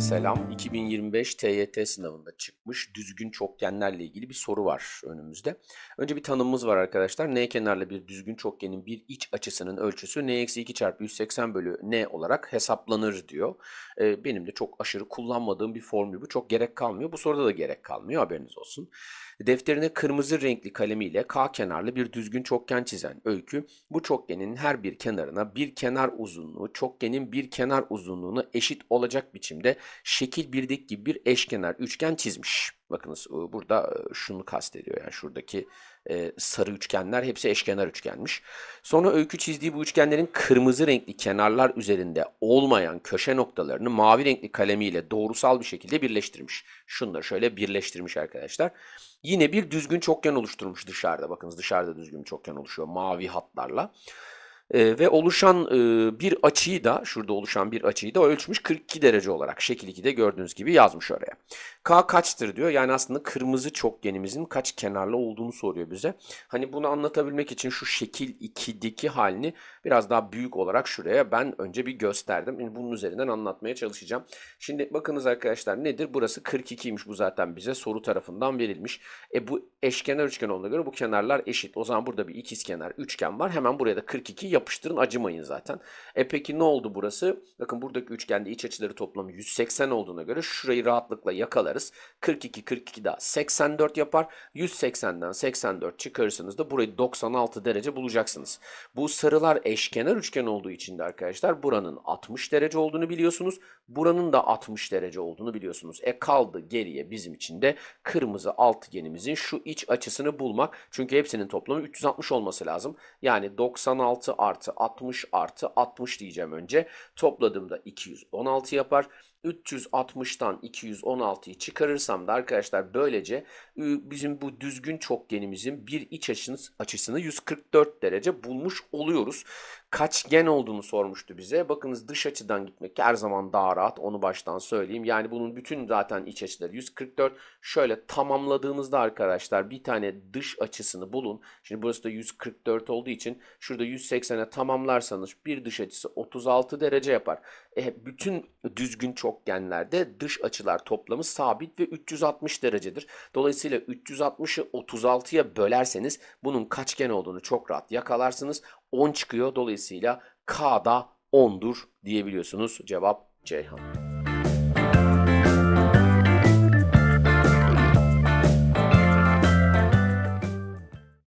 selam. 2025 TYT sınavında çıkmış düzgün çokgenlerle ilgili bir soru var önümüzde. Önce bir tanımımız var arkadaşlar. N kenarlı bir düzgün çokgenin bir iç açısının ölçüsü n-2 çarpı 180 bölü n olarak hesaplanır diyor. Ee, benim de çok aşırı kullanmadığım bir formül bu. Çok gerek kalmıyor. Bu soruda da gerek kalmıyor haberiniz olsun. Defterine kırmızı renkli kalemiyle K kenarlı bir düzgün çokgen çizen Öykü, bu çokgenin her bir kenarına bir kenar uzunluğu, çokgenin bir kenar uzunluğuna eşit olacak biçimde şekil birdeki gibi bir eşkenar üçgen çizmiş. Bakınız e, burada e, şunu kastediyor yani şuradaki e, sarı üçgenler hepsi eşkenar üçgenmiş. Sonra Öykü çizdiği bu üçgenlerin kırmızı renkli kenarlar üzerinde olmayan köşe noktalarını mavi renkli kalemiyle doğrusal bir şekilde birleştirmiş. Şunları şöyle birleştirmiş arkadaşlar. Yine bir düzgün çokgen oluşturmuş dışarıda. Bakınız dışarıda düzgün çokgen oluşuyor mavi hatlarla. Ee, ve oluşan e, bir açıyı da şurada oluşan bir açıyı da ölçmüş 42 derece olarak şekil 2'de gördüğünüz gibi yazmış oraya. K kaçtır diyor. Yani aslında kırmızı çokgenimizin kaç kenarlı olduğunu soruyor bize. Hani bunu anlatabilmek için şu şekil 2'deki halini biraz daha büyük olarak şuraya ben önce bir gösterdim. Yani bunun üzerinden anlatmaya çalışacağım. Şimdi bakınız arkadaşlar nedir? Burası 42'ymiş bu zaten bize soru tarafından verilmiş. E bu eşkenar üçgen olduğuna göre bu kenarlar eşit. O zaman burada bir ikizkenar üçgen var. Hemen buraya da 42 yapıştırın acımayın zaten. E peki ne oldu burası? Bakın buradaki üçgende iç açıları toplamı 180 olduğuna göre şurayı rahatlıkla yakalarız. 42 42 daha 84 yapar. 180'den 84 çıkarırsanız da burayı 96 derece bulacaksınız. Bu sarılar eşkenar üçgen olduğu için de arkadaşlar buranın 60 derece olduğunu biliyorsunuz. Buranın da 60 derece olduğunu biliyorsunuz. E kaldı geriye bizim için de kırmızı altıgenimizin şu iç açısını bulmak. Çünkü hepsinin toplamı 360 olması lazım. Yani 96 artı 60 artı 60 diyeceğim önce. Topladığımda 216 yapar. 360'tan 216'yı çıkarırsam da arkadaşlar böylece ıı, bizim bu düzgün çokgenimizin bir iç açısını, açısını 144 derece bulmuş oluyoruz. Kaçgen olduğunu sormuştu bize. Bakınız dış açıdan gitmek her zaman daha rahat onu baştan söyleyeyim. Yani bunun bütün zaten iç açıları 144. Şöyle tamamladığınızda arkadaşlar bir tane dış açısını bulun. Şimdi burası da 144 olduğu için şurada 180'e tamamlarsanız bir dış açısı 36 derece yapar. E, bütün düzgün çokgenlerde dış açılar toplamı sabit ve 360 derecedir. Dolayısıyla 360'ı 36'ya bölerseniz bunun kaçgen olduğunu çok rahat yakalarsınız. 10 çıkıyor. Dolayısıyla K'da 10'dur diyebiliyorsunuz. Cevap Ceyhan.